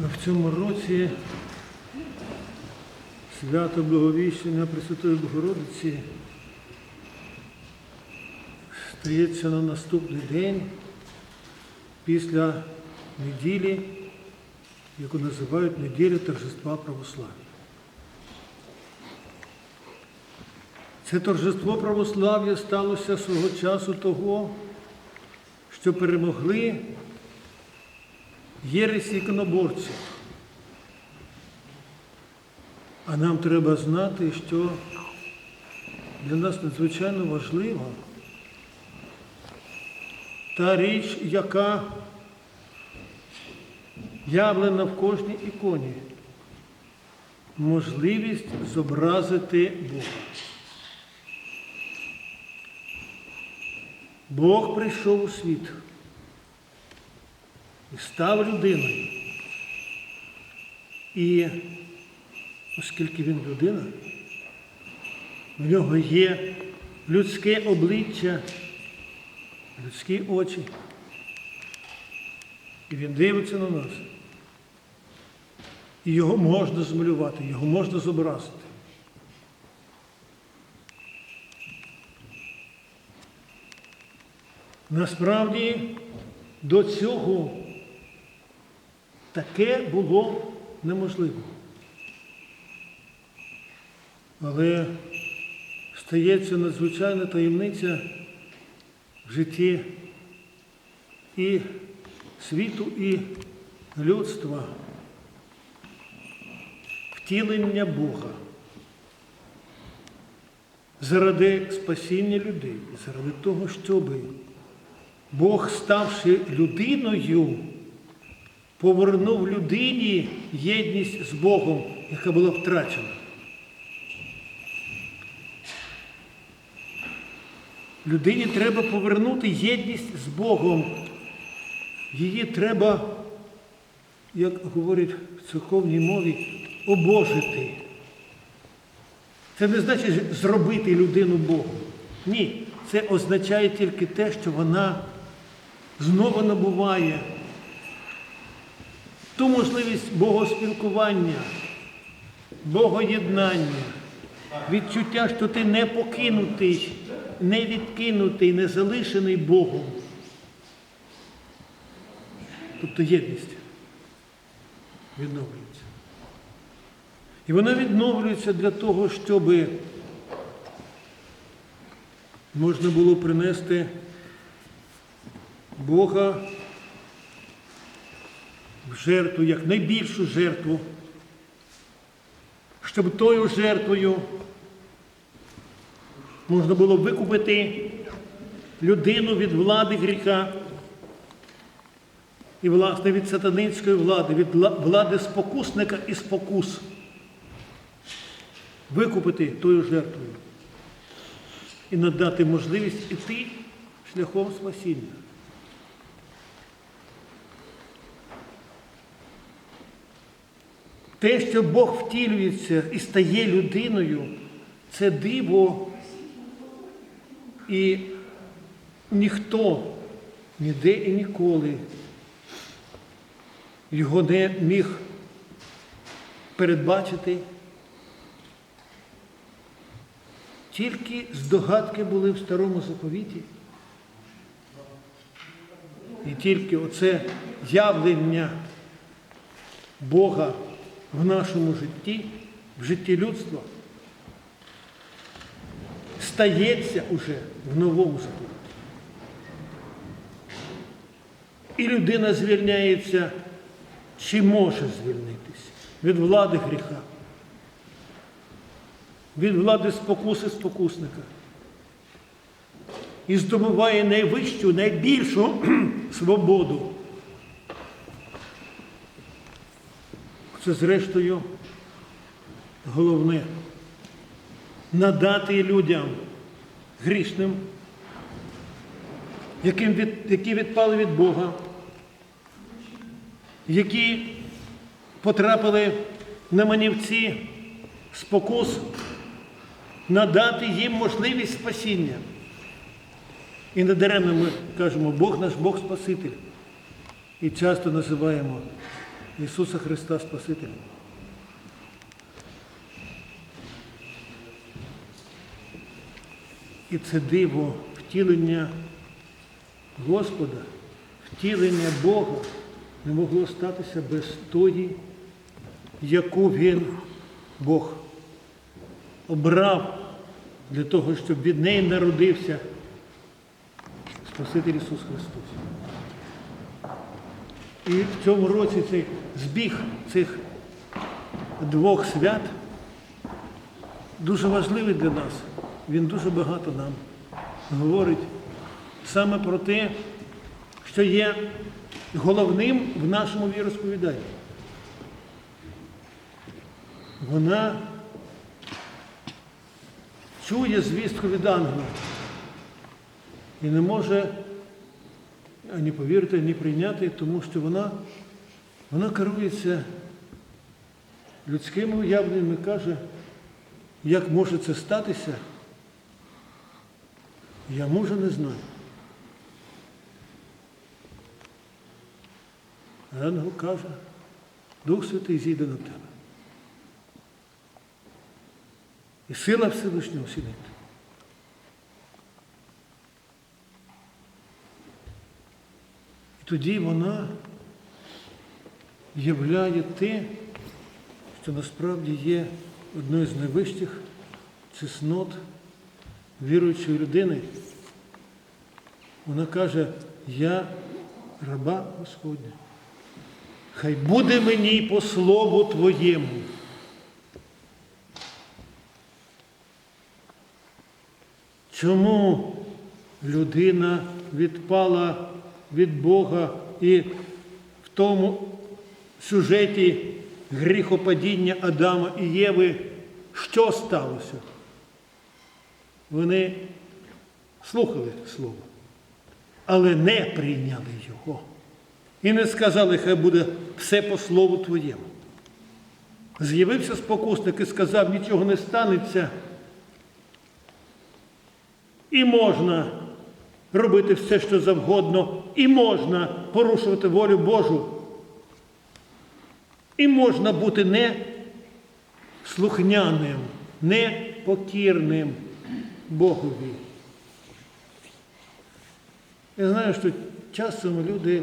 В цьому році свято Благовіщення Пресвятої Богородиці стається на наступний день після неділі, яку називають неділя торжества православ'я. Це торжество православ'я сталося свого часу того, що перемогли єресі іконоборців. А нам треба знати, що для нас надзвичайно важлива та річ, яка явлена в кожній іконі. Можливість зобразити Бога. Бог прийшов у світ і став людиною. І оскільки він людина, в нього є людське обличчя, людські очі. І він дивиться на нас. І його можна змалювати, його можна зобразити. Насправді до цього таке було неможливо. Але стається надзвичайна таємниця в житті і світу, і людства, втілення Бога заради спасіння людей, заради того, щоби Бог, ставши людиною, повернув людині єдність з Богом, яка була втрачена. Людині треба повернути єдність з Богом. Її треба, як говорять в церковній мові, обожити. Це не значить зробити людину Богом. Ні, це означає тільки те, що вона знову набуває ту можливість богоспілкування, богоєднання, відчуття, що ти не покинутий, не відкинутий, не залишений Богом. Тобто єдність відновлюється. І вона відновлюється для того, щоб можна було принести Бога жертву, як найбільшу жертву, щоб тою жертвою можна було викупити людину від влади гріха і, власне, від сатанинської влади, від влади спокусника і спокус. Викупити тою жертвою і надати можливість іти шляхом спасіння. Те, що Бог втілюється і стає людиною, це диво. І ніхто ніде і ніколи його не міг передбачити. Тільки здогадки були в старому заповіті. І тільки оце явлення Бога в нашому житті, в житті людства, стається уже в новому заповіті. І людина звільняється, чи може звільнитися від влади гріха, від влади спокуси спокусника. І здобуває найвищу, найбільшу свободу. Це, зрештою, головне надати людям грішним, яким від, які відпали від Бога, які потрапили на манівці спокус, надати їм можливість спасіння. І недаремно ми кажемо, Бог наш Бог Спаситель. І часто називаємо Ісуса Христа Спасителя. І це диво втілення Господа, втілення Бога не могло статися без тої, яку Він, Бог, обрав для того, щоб від неї народився Спаситель Ісус Христос. І в цьому році цей збіг цих двох свят дуже важливий для нас. Він дуже багато нам говорить саме про те, що є головним в нашому віросповіданні. Вона чує звістку від ангела і не може ані повірити, ані прийняти, тому що вона, вона керується людськими уявленнями каже, як може це статися, я може не знаю. Ангел каже, Дух Святий зійде на тебе. І сила Всевишнього сидить. Тоді вона являє те, що насправді є одною з найвищих чеснот віруючої людини. Вона каже, я раба Господня. Хай буде мені по слову Твоєму. Чому людина відпала від Бога і в тому сюжеті гріхопадіння Адама і Єви, що сталося? Вони слухали Слово, але не прийняли його. І не сказали, хай буде все по слову Твоєму. З'явився спокусник і сказав, нічого не станеться. І можна робити все, що завгодно, і можна порушувати волю Божу. І можна бути не слухняним, не Богові. Я знаю, що часом люди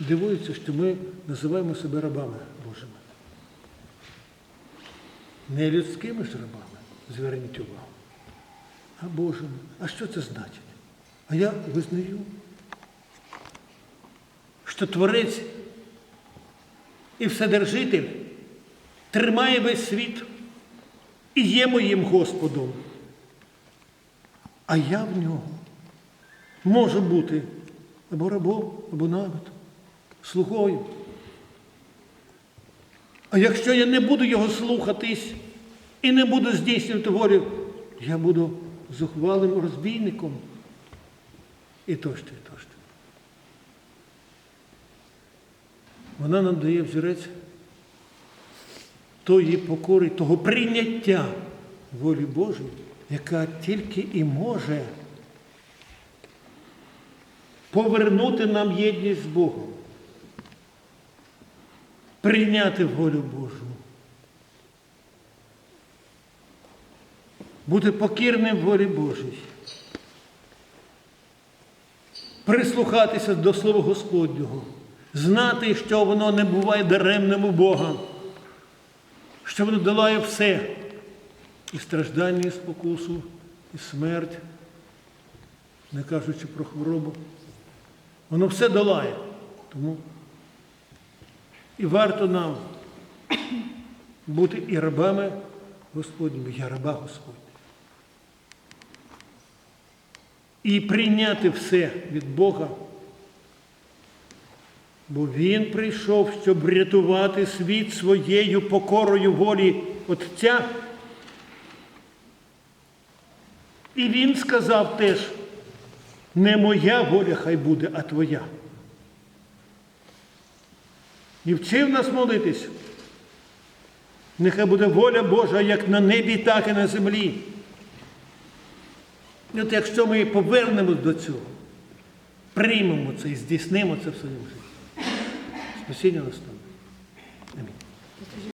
дивуються, що ми називаємо себе рабами Божими. Не людськими ж рабами, зверніть увагу, а Божими. А що це значить? А я визнаю, що Творець і Вседержитель тримає весь світ і є моїм Господом. А я в нього можу бути або рабом, або навіть слугою. А якщо я не буду його слухатись і не буду здійснювати волю, я буду зухвалим розбійником. І тощо, і тощо. Вона нам дає взірець тої покори, того прийняття волі Божої, яка тільки і може повернути нам єдність з Богом, прийняти волю Божу, бути покірним волі Божій, прислухатися до Слова Господнього, знати, що воно не буває даремним у Бога, що воно долає все, і страждання, і спокусу, і смерть, не кажучи про хворобу. Воно все долає. Тому і варто нам бути і рабами Господніми, я раба Господня. І прийняти все від Бога, бо Він прийшов, щоб рятувати світ своєю покорою волі Отця. І Він сказав теж, не моя воля хай буде, а твоя. І вчив нас молитись. Нехай буде воля Божа як на небі, так і на землі. І от якщо ми повернемось до цього, приймемо це і здійснимо це в своєму житті, спасіння настане. Амінь.